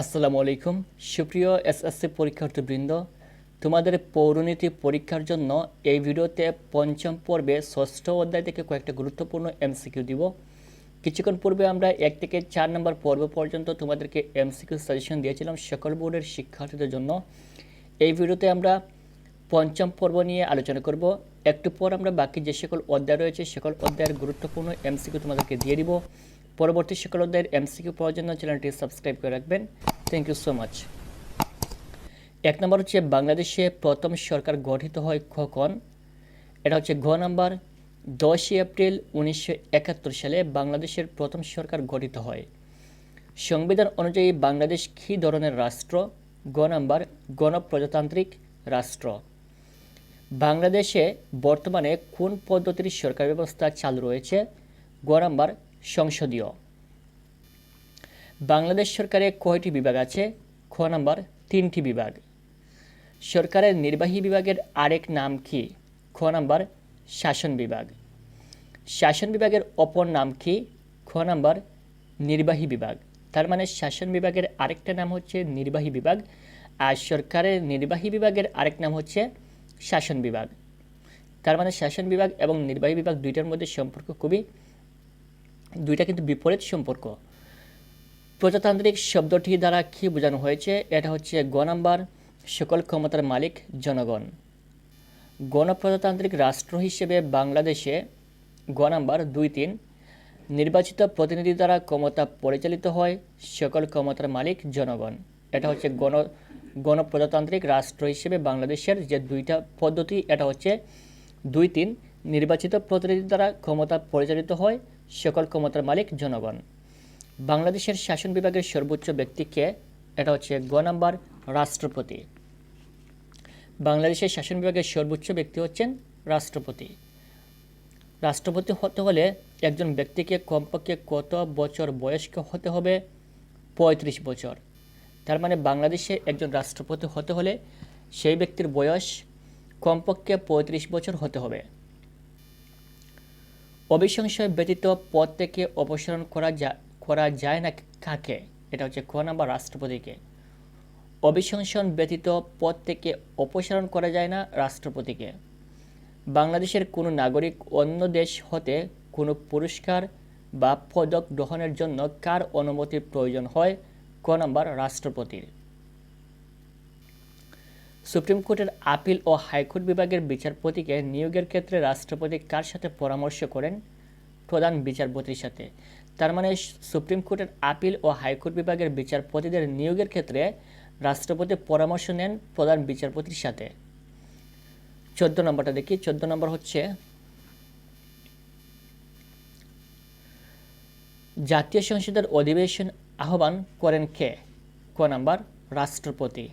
আসসালামু আলাইকুম। সুপ্রিয় এসএসসি পরীক্ষার্থীবৃন্দ, তোমাদের পৌরনীতি পরীক্ষার জন্য এই ভিডিওতে পঞ্চম পর্বে ষষ্ঠ অধ্যায় থেকে কয়েকটা গুরুত্বপূর্ণ এমসিকিউ দিব। কিছুক্ষণ পূর্বে আমরা এক থেকে চার নম্বর পর্ব পর্যন্ত তোমাদেরকে এমসিকিউ সাজেশন দিয়েছিলাম সকল বোর্ডের শিক্ষার্থীদের জন্য। এই ভিডিওতে আমরা পঞ্চম পর্ব নিয়ে আলোচনা করব। একটু পর আমরা বাকি যে সকল অধ্যায় রয়েছে, সকল অধ্যায়ের গুরুত্বপূর্ণ এমসিকিউ তোমাদেরকে দিয়ে দিব। পরবর্তী অধ্যায়ের এমসিকিউ পাওয়ার জন্য চ্যানেলটি সাবস্ক্রাইব করে রাখবেন। থ্যাংক ইউ সো মাচ এক নম্বর হচ্ছে বাংলাদেশে প্রথম সরকার গঠিত হয় কখন? এটা হচ্ছে ঘ নাম্বার, দশই এপ্রিল উনিশশো একাত্তর সালে বাংলাদেশের প্রথম সরকার গঠিত হয়। সংবিধান অনুযায়ী বাংলাদেশ কী ধরনের রাষ্ট্র? গ নাম্বার, গণপ্রজাতান্ত্রিক রাষ্ট্র। বাংলাদেশে বর্তমানে কোন পদ্ধতির সরকার ব্যবস্থা চালু রয়েছে? গ নাম্বার সংসদীয়। বাংলাদেশ সরকারে কয়টি বিভাগ আছে? খ নাম্বার, তিনটি বিভাগ। সরকারের নির্বাহী বিভাগের আরেক নাম কি? খ নাম্বার, শাসন বিভাগ। শাসন বিভাগের অপর নাম কি? খ নাম্বার, নির্বাহী বিভাগ। তার মানে শাসন বিভাগের আরেকটা নাম হচ্ছে নির্বাহী বিভাগ, আর সরকারের নির্বাহী বিভাগের আরেক নাম হচ্ছে শাসন বিভাগ। তার মানে শাসন বিভাগ এবং নির্বাহী বিভাগ দুইটার মধ্যে সম্পর্ক খুবই দুইটা কিন্তু বিপরীত সম্পর্ক। প্রজাতান্ত্রিক শব্দটি দ্বারা কী বোঝানো হয়েছে? এটা হচ্ছে গ নাম্বার, সকল ক্ষমতার মালিক জনগণ। গণপ্রজাতান্ত্রিক রাষ্ট্র হিসেবে বাংলাদেশে গ নাম্বার, দুই, তিন, নির্বাচিত প্রতিনিধি দ্বারা ক্ষমতা পরিচালিত হয় সকল ক্ষমতার মালিক জনগণ। এটা হচ্ছে গণ গণপ্রজাতান্ত্রিক রাষ্ট্র হিসেবে বাংলাদেশের যে দুইটা পদ্ধতি, এটা হচ্ছে দুই, তিন, নির্বাচিত প্রতিনিধি দ্বারা ক্ষমতা পরিচালিত হয় সকল ক্ষমতার মালিক জনগণ। বাংলাদেশের শাসন বিভাগের সর্বোচ্চ ব্যক্তিকে এটা হচ্ছে গ নাম্বার রাষ্ট্রপতি। বাংলাদেশের শাসন বিভাগের সর্বোচ্চ ব্যক্তি হচ্ছেন রাষ্ট্রপতি। রাষ্ট্রপতি হতে হলে একজন ব্যক্তিকে কমপক্ষে কত বছর বয়স্ক হতে হবে? পঁয়ত্রিশ বছর। তার মানে বাংলাদেশে একজন রাষ্ট্রপতি হতে হলে সেই ব্যক্তির বয়স কমপক্ষে পঁয়ত্রিশ বছর হতে হবে। অবিসংশয় ব্যতীত পদ থেকে অপসারণ করা যা, করা যায় না কাকে? এটা হচ্ছে ক নাম্বার রাষ্ট্রপতিকে। অবিসংশন ব্যতীত পদ থেকে অপসারণ করা যায় না রাষ্ট্রপতিকে। বাংলাদেশের কোনো নাগরিক অন্য দেশ হতে কোনো পুরস্কার বা পদক গ্রহণের জন্য কার অনুমতির প্রয়োজন হয়? ক নাম্বার রাষ্ট্রপতির। সুপ্রিম কোর্টের আপিল ও হাইকোর্ট বিভাগের বিচারপতিকে নিয়োগের ক্ষেত্রে রাষ্ট্রপতি কার সাথে পরামর্শ করেন? প্রধান বিচারপতির সাথে। তার মানে সুপ্রিম কোর্টের আপিল ও হাইকোর্ট বিভাগের বিচারপতিদের নিয়োগের ক্ষেত্রে রাষ্ট্রপতি পরামর্শ নেন প্রধান বিচারপতির সাথে। চোদ্দ নম্বরটা দেখি। চোদ্দ নম্বর হচ্ছে, জাতীয় সংসদের অধিবেশন আহ্বান করেন কে? ক নাম্বার? রাষ্ট্রপতি।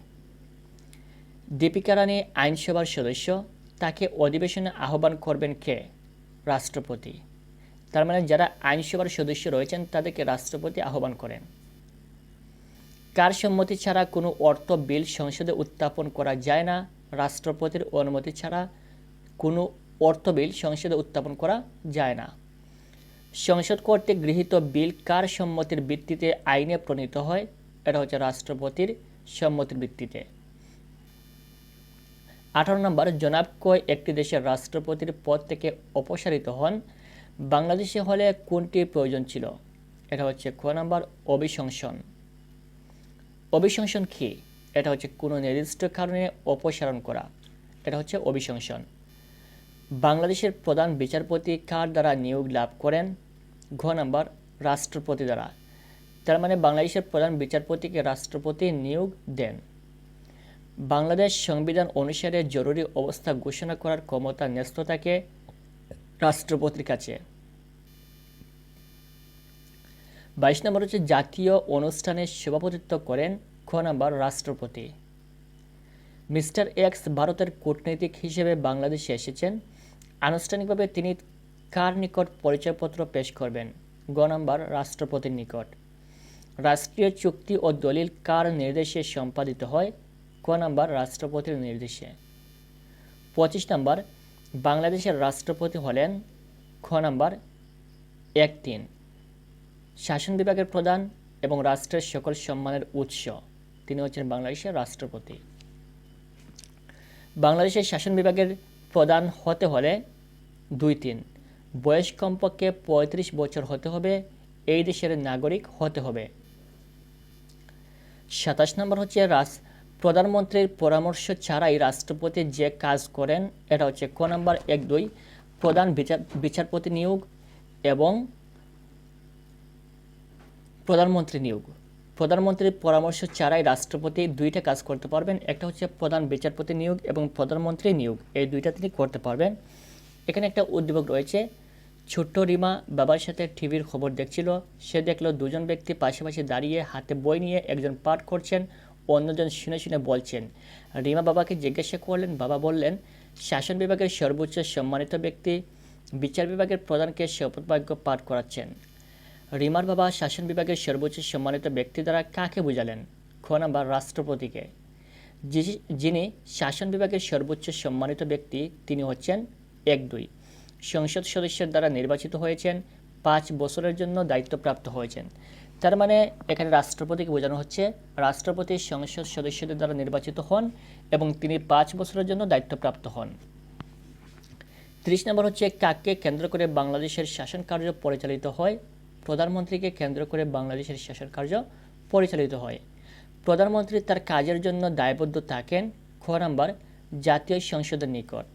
দীপিকা রানী আইনসভার সদস্য, তাকে অধিবেশনে আহ্বান করবেন কে? রাষ্ট্রপতি। তার মানে যারা আইনসভার সদস্য রয়েছেন, তাদেরকে রাষ্ট্রপতি আহ্বান করেন। কার সম্মতি ছাড়া কোনো অর্থ বিল সংসদে উত্থাপন করা যায় না? রাষ্ট্রপতির অনুমতি ছাড়া কোনো অর্থ বিল সংসদে উত্থাপন করা যায় না। সংসদ কর্তৃক গৃহীত বিল কার সম্মতির ভিত্তিতে আইনে প্রণীত হয়? এটা হচ্ছে রাষ্ট্রপতির সম্মতির ভিত্তিতে। আঠারো নম্বর, জনাব কয় একটি দেশের রাষ্ট্রপতির পদ থেকে অপসারিত হন। বাংলাদেশে হলে কোনটি প্রয়োজন ছিল? এটা হচ্ছে ক নাম্বার, অভিশংসন। অভিশংসন কী? এটা হচ্ছে কোনো নির্দিষ্ট কারণে অপসারণ করা। এটা হচ্ছে অভিশংসন। বাংলাদেশের প্রধান বিচারপতি কার দ্বারা নিয়োগ লাভ করেন? ঘ নাম্বার, রাষ্ট্রপতি দ্বারা। তার মানে বাংলাদেশের প্রধান বিচারপতিকে রাষ্ট্রপতি নিয়োগ দেন। বাংলাদেশ সংবিধান অনুসারে জরুরি অবস্থা ঘোষণা করার ক্ষমতা ন্যস্ত থাকে রাষ্ট্রপতির কাছে। বাইশ নম্বর হচ্ছে জাতীয় অনুষ্ঠানে সভাপতিত্ব করেন খ নাম্বার রাষ্ট্রপতি। মিস্টার এক্স ভারতের কূটনৈতিক হিসেবে বাংলাদেশে এসেছেন। আনুষ্ঠানিকভাবে তিনি কার নিকট পরিচয়পত্র পেশ করবেন? গ নাম্বার রাষ্ট্রপতির নিকট। রাষ্ট্রীয় চুক্তি ও দলিল কার নির্দেশে সম্পাদিত হয়? ক নাম্বার রাষ্ট্রপতির নির্দেশে। পঁচিশ নাম্বার, বাংলাদেশের রাষ্ট্রপতি হলেন খ নাম্বার এক তিন শাসন বিভাগের প্রধান এবং রাষ্ট্রের সকল সম্মানের উৎস। তিনি হচ্ছেন বাংলাদেশের রাষ্ট্রপতি। বাংলাদেশের শাসন বিভাগের প্রধান হতে হলে দুই তিন। বয়স কমপক্ষে পঁয়ত্রিশ বছর হতে হবে, এই দেশের নাগরিক হতে হবে। সাতাশ নম্বর হচ্ছে রাস প্রধানমন্ত্রীর পরামর্শ ছাড়াই রাষ্ট্রপতি যে কাজ করেন, এটা হচ্ছে ক নাম্বার এক দুই, প্রধান বিচার, বিচারপতি নিয়োগ এবং প্রধানমন্ত্রী নিয়োগ। প্রধানমন্ত্রীর পরামর্শ ছাড়াই রাষ্ট্রপতি দুইটা কাজ করতে পারবেন। একটা হচ্ছে প্রধান বিচারপতি নিয়োগ এবং প্রধানমন্ত্রী নিয়োগ। এই দুইটা তিনি করতে পারবেন। এখানে একটা উদ্যোগ রয়েছে। ছোট্ট রিমা বাবার সাথে টিভির খবর দেখছিল। সে দেখল দুজন ব্যক্তি পাশাপাশি দাঁড়িয়ে হাতে বই নিয়ে একজন পাঠ করছেন। অন্যজন শুনে শুনে বলছেন, রিমা বাবাকে জিজ্ঞাসা করলেন, বাবা বললেন, শাসন বিভাগের সর্বোচ্চ সম্মানিত ব্যক্তি, বিচার বিভাগের প্রধানকে শপথবাক্য পাঠ করাচ্ছেন। রিমার বাবা শাসন বিভাগের সর্বোচ্চ সম্মানিত ব্যক্তি দ্বারা কাকে বুঝালেন? খ নাম্বার, রাষ্ট্রপতিকে। যিনি শাসন বিভাগের সর্বোচ্চ সম্মানিত ব্যক্তি, তিনি হচ্ছেন এক দুই। সংসদ সদস্যের দ্বারা নির্বাচিত হয়েছেন, পাঁচ বছরের জন্য দায়িত্বপ্রাপ্ত হয়েছেন। তার মানে এখানে রাষ্ট্রপতিকে বোঝানো হচ্ছে, রাষ্ট্রপতি সংসদ সদস্যদের দ্বারা নির্বাচিত হন এবং তিনি পাঁচ বছরের জন্য দায়িত্বপ্রাপ্ত হন। ত্রিশ নম্বর হচ্ছে কাকে কেন্দ্র করে বাংলাদেশের শাসন কার্য পরিচালিত হয়? প্রধানমন্ত্রীকে কেন্দ্র করে বাংলাদেশের শাসন কার্য পরিচালিত হয়। প্রধানমন্ত্রী তার কাজের জন্য দায়বদ্ধ থাকেন। খ নাম্বার, জাতীয় সংসদের নিকট।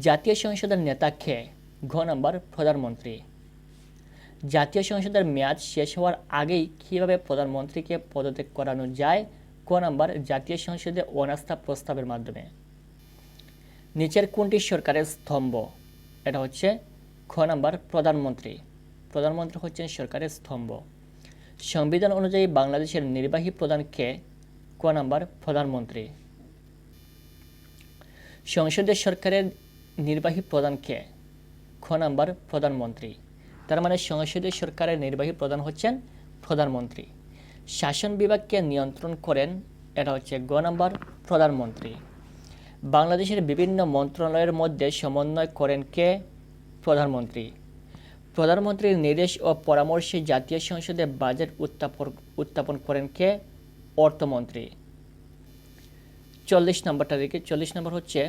জাতীয় সংসদের নেতা কে? ঘ নাম্বার, প্রধানমন্ত্রী। জাতীয় সংসদের মেয়াদ শেষ হওয়ার আগেই কীভাবে প্রধানমন্ত্রীকে পদত্যাগ করানো যায়, ক নাম্বার জাতীয় সংসদে অনাস্থা প্রস্তাবের মাধ্যমে। নিচের কোনটি সরকারের স্তম্ভ? এটা হচ্ছে খ নাম্বার প্রধানমন্ত্রী। প্রধানমন্ত্রী হচ্ছেন সরকারের স্তম্ভ। সংবিধান অনুযায়ী বাংলাদেশের নির্বাহী প্রধান কে? ক নাম্বার প্রধানমন্ত্রী। সংসদের সরকারের নির্বাহী প্রধান কে? খ নাম্বার প্রধানমন্ত্রী। তার মানে সংসদীয় সরকারের নির্বাহী প্রধান হচ্ছেন প্রধানমন্ত্রী। শাসন বিভাগকে নিয়ন্ত্রণ করেন, এটা হচ্ছে গ নাম্বার, প্রধানমন্ত্রী। বাংলাদেশের বিভিন্ন মন্ত্রণালয়ের মধ্যে সমন্বয় করেন কে? প্রধানমন্ত্রী। প্রধানমন্ত্রীর নির্দেশ ও পরামর্শে জাতীয় সংসদে বাজেট উত্থাপন উত্থাপন করেন কে? অর্থমন্ত্রী। চল্লিশ নম্বরটা দেখে, চল্লিশ নম্বর হচ্ছে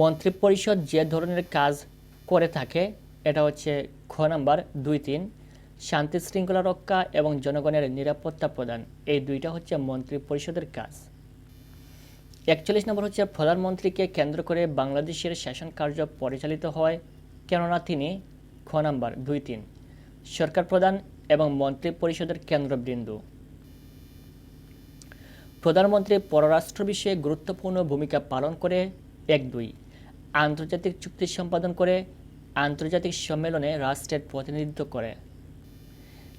মন্ত্রিপরিষদ যে ধরনের কাজ করে থাকে, এটা হচ্ছে খ নাম্বার, দুই তিন, শান্তি শৃঙ্খলা রক্ষা এবং জনগণের নিরাপত্তা প্রদান। এই দুইটা হচ্ছে মন্ত্রিপরিষদের কাজ। একচল্লিশ নম্বর হচ্ছে প্রধানমন্ত্রীকে কেন্দ্র করে বাংলাদেশের শাসন কার্য পরিচালিত হয়, কেননা তিনি খ নাম্বার, দুই তিন, সরকার প্রধান এবং মন্ত্রী পরিষদের কেন্দ্রবিন্দু। প্রধানমন্ত্রী পররাষ্ট্র বিষয়ে গুরুত্বপূর্ণ ভূমিকা পালন করে, এক দুই। আন্তর্জাতিক চুক্তি সম্পাদন করে আন্তর্জাতিক সম্মেলনে রাষ্ট্রের প্রতিনিধিত্ব করে।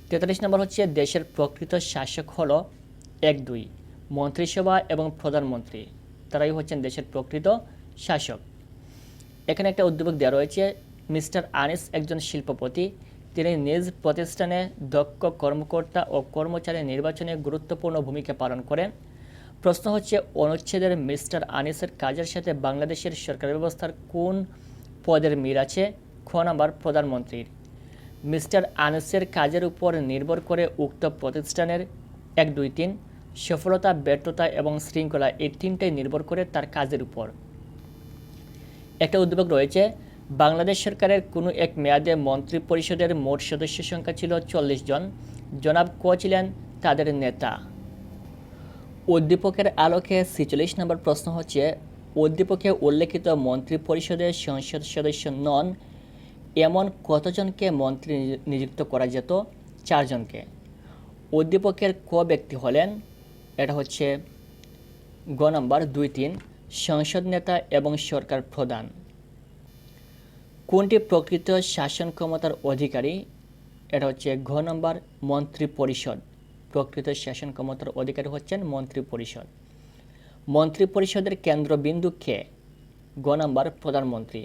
তেতাল্লিশ নম্বর হচ্ছে দেশের প্রকৃত শাসক হল এক দুই, মন্ত্রিসভা এবং প্রধানমন্ত্রী। তারাই হচ্ছেন দেশের প্রকৃত শাসক। এখানে একটা উদ্যোগ দেওয়া রয়েছে, মিস্টার আনিস একজন শিল্পপতি। তিনি নিজ প্রতিষ্ঠানে দক্ষ কর্মকর্তা ও কর্মচারী নির্বাচনে গুরুত্বপূর্ণ ভূমিকা পালন করেন। প্রশ্ন হচ্ছে, অনুচ্ছেদের মিস্টার আনিসের কাজের সাথে বাংলাদেশের সরকার ব্যবস্থার কোন পদের মিল আছে? খ নাম্বার, প্রধানমন্ত্রীর। মিস্টার আনিসের কাজের উপর নির্ভর করে উক্ত প্রতিষ্ঠানের এক, দুই, তিন, সফলতা, ব্যর্থতা এবং শৃঙ্খলা এই তিনটাই নির্ভর করে তার কাজের উপর। একটা উদ্যোগ রয়েছে, বাংলাদেশ সরকারের কোনো এক মেয়াদে মন্ত্রী পরিষদের মোট সদস্য সংখ্যা ছিল চল্লিশ জন। জনাব ক ছিলেন তাদের নেতা। উদ্দীপকের আলোকে ছেচল্লিশ নম্বর প্রশ্ন হচ্ছে, উদ্দীপকে উল্লেখিত মন্ত্রী পরিষদের সংসদ সদস্য নন, এমন কতজনকে মন্ত্রী নিযু- নিযুক্ত করা যেত? চারজনকে। উদ্দীপকের ক ব্যক্তি হলেন? এটা হচ্ছে গ নম্বর, দুই তিন, সংসদ নেতা এবং সরকার প্রধান। কোনটি প্রকৃত শাসন ক্ষমতার অধিকারী? এটা হচ্ছে ঘ নম্বর, মন্ত্রী পরিষদ। প্রকৃত শাসন ক্ষমতার অধিকারী হচ্ছেন মন্ত্রী পরিষদ মন্ত্রী পরিষদের কেন্দ্রবিন্দু কে? গ নম্বর প্রধানমন্ত্রী।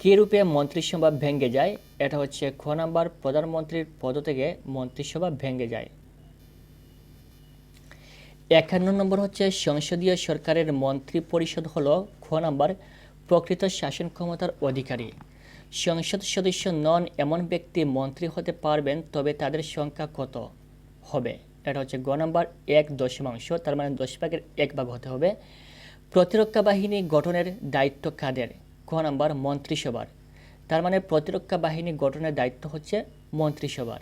কী রূপে মন্ত্রিসভা ভেঙে যায়? এটা হচ্ছে খ নম্বর প্রধানমন্ত্রীর পদ থেকে মন্ত্রিসভা ভেঙে যায়। একান্ন নম্বর হচ্ছে সংসদীয় সরকারের মন্ত্রী পরিষদ হল খ নম্বর প্রকৃত শাসন ক্ষমতার অধিকারী। সংসদ সদস্য নন এমন ব্যক্তি মন্ত্রী হতে পারবেন, তবে তাদের সংখ্যা কত? হবে। এটা হচ্ছে গ নাম্বার, এক দশমাংশ, তার মানে দশ ভাগের এক ভাগ হতে হবে। প্রতিরক্ষা বাহিনী গঠনের দায়িত্ব কাদের? ক নাম্বার, মন্ত্রিসভার। তার মানে প্রতিরক্ষা বাহিনী গঠনের দায়িত্ব হচ্ছে মন্ত্রিসভার।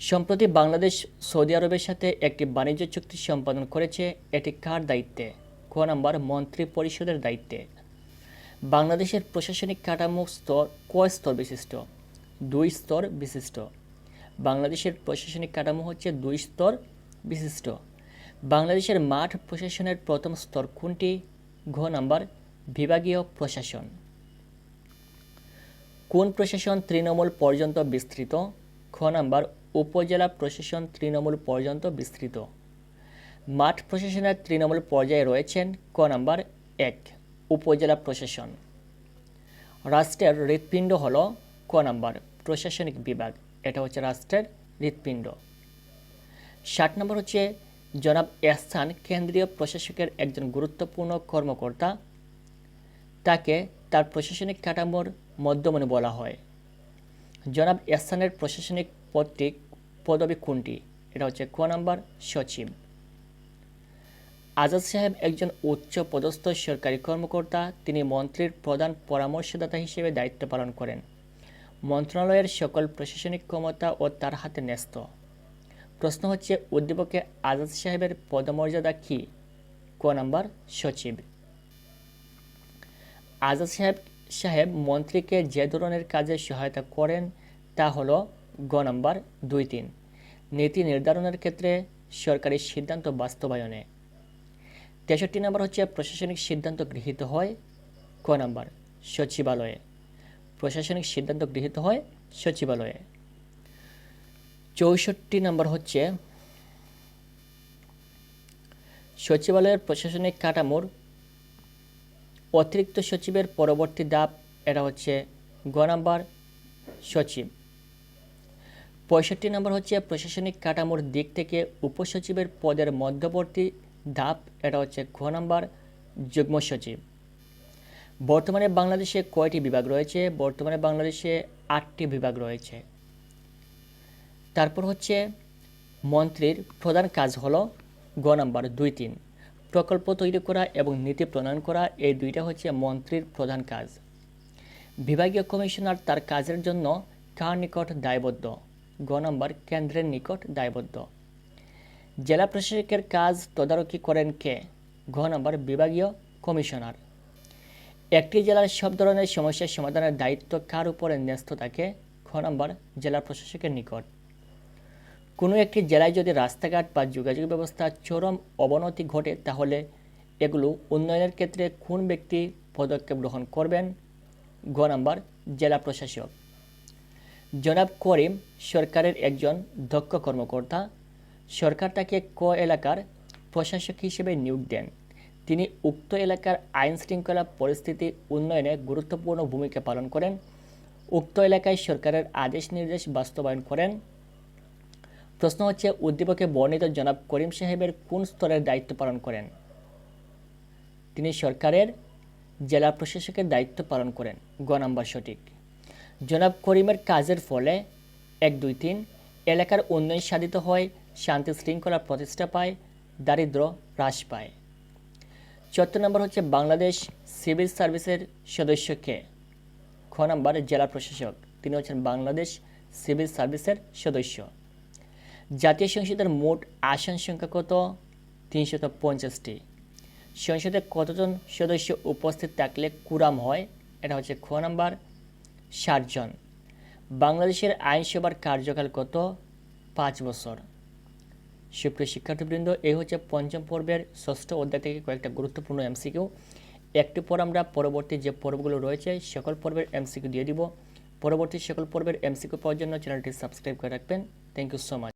সম্প্রতি বাংলাদেশ সৌদি আরবের সাথে একটি বাণিজ্য চুক্তি সম্পাদন করেছে, এটি কার দায়িত্বে? ক নাম্বার, মন্ত্রী পরিষদের দায়িত্বে। বাংলাদেশের প্রশাসনিক কাঠামো স্তর কয় স্তর বিশিষ্ট? দুই স্তর বিশিষ্ট। বাংলাদেশের প্রশাসনিক কাঠামো হচ্ছে দুই স্তর বিশিষ্ট। বাংলাদেশের মাঠ প্রশাসনের প্রথম স্তর কোনটি? ঘ নাম্বার, বিভাগীয় প্রশাসন। কোন প্রশাসন তৃণমূল পর্যন্ত বিস্তৃত? খ নাম্বার, উপজেলা প্রশাসন তৃণমূল পর্যন্ত বিস্তৃত। মাঠ প্রশাসনের তৃণমূল পর্যায়ে রয়েছেন ক নাম্বার, এক, উপজেলা প্রশাসন। রাষ্ট্রের হৃৎপিণ্ড হল ক নাম্বার, প্রশাসনিক বিভাগ। এটা হচ্ছে রাষ্ট্রের হৃৎপিণ্ড। ষাট নম্বর হচ্ছে, জনাব এহসান কেন্দ্রীয় প্রশাসকের একজন গুরুত্বপূর্ণ কর্মকর্তা। তাকে তার প্রশাসনিক কাঠামোর মধ্যমণি বলা হয়। জনাব এহসানের প্রশাসনিক পদটি, পদবি কোনটি? এটা হচ্ছে ক নাম্বার সচিব। আজাদ সাহেব একজন উচ্চ পদস্থ সরকারি কর্মকর্তা। তিনি মন্ত্রীর প্রধান পরামর্শদাতা হিসেবে দায়িত্ব পালন করেন। মন্ত্রণালয়ের সকল প্রশাসনিক ক্ষমতা ও তার হাতে ন্যস্ত। প্রশ্ন হচ্ছে, উদ্দীপকে আজাদ সাহেবের পদমর্যাদা কী? ক নাম্বার, সচিব। আজাদ সাহেব সাহেব মন্ত্রীকে যে ধরনের কাজে সহায়তা করেন, তা হলো গ নম্বর, দুই তিন। নীতি নির্ধারণের ক্ষেত্রে সরকারি সিদ্ধান্ত বাস্তবায়নে। তেষট্টি নম্বর হচ্ছে, প্রশাসনিক সিদ্ধান্ত গৃহীত হয়। ক নম্বর, সচিবালয়ে। প্রশাসনিক সিদ্ধান্ত গৃহীত হয় সচিবালয়ে। চৌষট্টি নম্বর হচ্ছে, সচিবালয়ের প্রশাসনিক কাঠামোর অতিরিক্ত সচিবের পরবর্তী ধাপ, এটা হচ্ছে গ নাম্বার সচিব। পঁয়ষট্টি নম্বর হচ্ছে প্রশাসনিক কাঠামোর দিক থেকে উপসচিবের পদের মধ্যবর্তী ধাপ, এটা হচ্ছে ঘ নাম্বার যুগ্ম সচিব। বর্তমানে বাংলাদেশে কয়টি বিভাগ রয়েছে? বর্তমানে বাংলাদেশে আটটি বিভাগ রয়েছে। তারপর হচ্ছে মন্ত্রীর প্রধান কাজ হলো গ নাম্বার, দুই তিন। প্রকল্প তৈরি করা এবং নীতি প্রণয়ন করা, এই দুইটা হচ্ছে মন্ত্রীর প্রধান কাজ। বিভাগীয় কমিশনার তার কাজের জন্য কার নিকট দায়বদ্ধ? গ নম্বর, কেন্দ্রের নিকট দায়বদ্ধ। জেলা প্রশাসকের কাজ তদারকি করেন কে? ঘ নম্বর, বিভাগীয় কমিশনার। একটি জেলার সব ধরনের সমস্যার সমাধানের দায়িত্ব কার উপরে ন্যস্ত থাকে? খ নম্বর, জেলা প্রশাসকের নিকট। কোনো একটি জেলায় যদি রাস্তাঘাট বা যোগাযোগ ব্যবস্থার চরম অবনতি ঘটে, তাহলে এগুলো উন্নয়নের ক্ষেত্রে কোন ব্যক্তি পদক্ষেপ গ্রহণ করবেন? গ নাম্বার, জেলা প্রশাসক। জনাব করিম সরকারের একজন দক্ষ কর্মকর্তা। সরকার তাকে ক এলাকার প্রশাসক হিসেবে নিয়োগ দেন। তিনি উক্ত এলাকার আইন শৃঙ্খলা পরিস্থিতি উন্নয়নে গুরুত্বপূর্ণ ভূমিকা পালন করেন। উক্ত এলাকায় সরকারের আদেশ নির্দেশ বাস্তবায়ন করেন। প্রশ্ন হচ্ছে, উদ্দীপকে বর্ণিত জনাব করিম সাহেবের কোন স্তরের দায়িত্ব পালন করেন? তিনি সরকারের জেলা প্রশাসকের দায়িত্ব পালন করেন। গ নাম্বার সঠিক। জনাব করিমের কাজের ফলে, এক, দুই, তিন, এলাকার উন্নয়ন সাধিত হয় শান্তি শৃঙ্খলা প্রতিষ্ঠা পায় দারিদ্র হ্রাস পায়। চতুর্থ নম্বর হচ্ছে বাংলাদেশ সিভিল সার্ভিসের সদস্য কে খ নম্বর জেলা প্রশাসক, তিনি হচ্ছেন বাংলাদেশ সিভিল সার্ভিসের সদস্য। জাতীয় সংসদের মোট আসন সংখ্যা কত? তিনশত পঞ্চাশটি। সংসদে কতজন সদস্য উপস্থিত থাকলে কুরাম হয়? এটা হচ্ছে খ নাম্বার ষাটজন বাংলাদেশের আইনসভার কার্যকাল কত? পাঁচ বছর। সুপ্রিয় শিক্ষার্থীবৃন্দ, এই হচ্ছে পঞ্চম পর্বের ষষ্ঠ অধ্যায় থেকে কয়েকটা গুরুত্বপূর্ণ এমসিকিউ। একটি পর আমরা পরবর্তী যে পর্বগুলো রয়েছে, সকল পর্বের এমসিকিউ দিয়ে দিব। পরবর্তী সকল পর্বের এমসিকিউ পাওয়ার জন্য চ্যানেলটি সাবস্ক্রাইব করে রাখবেন। Thank you so much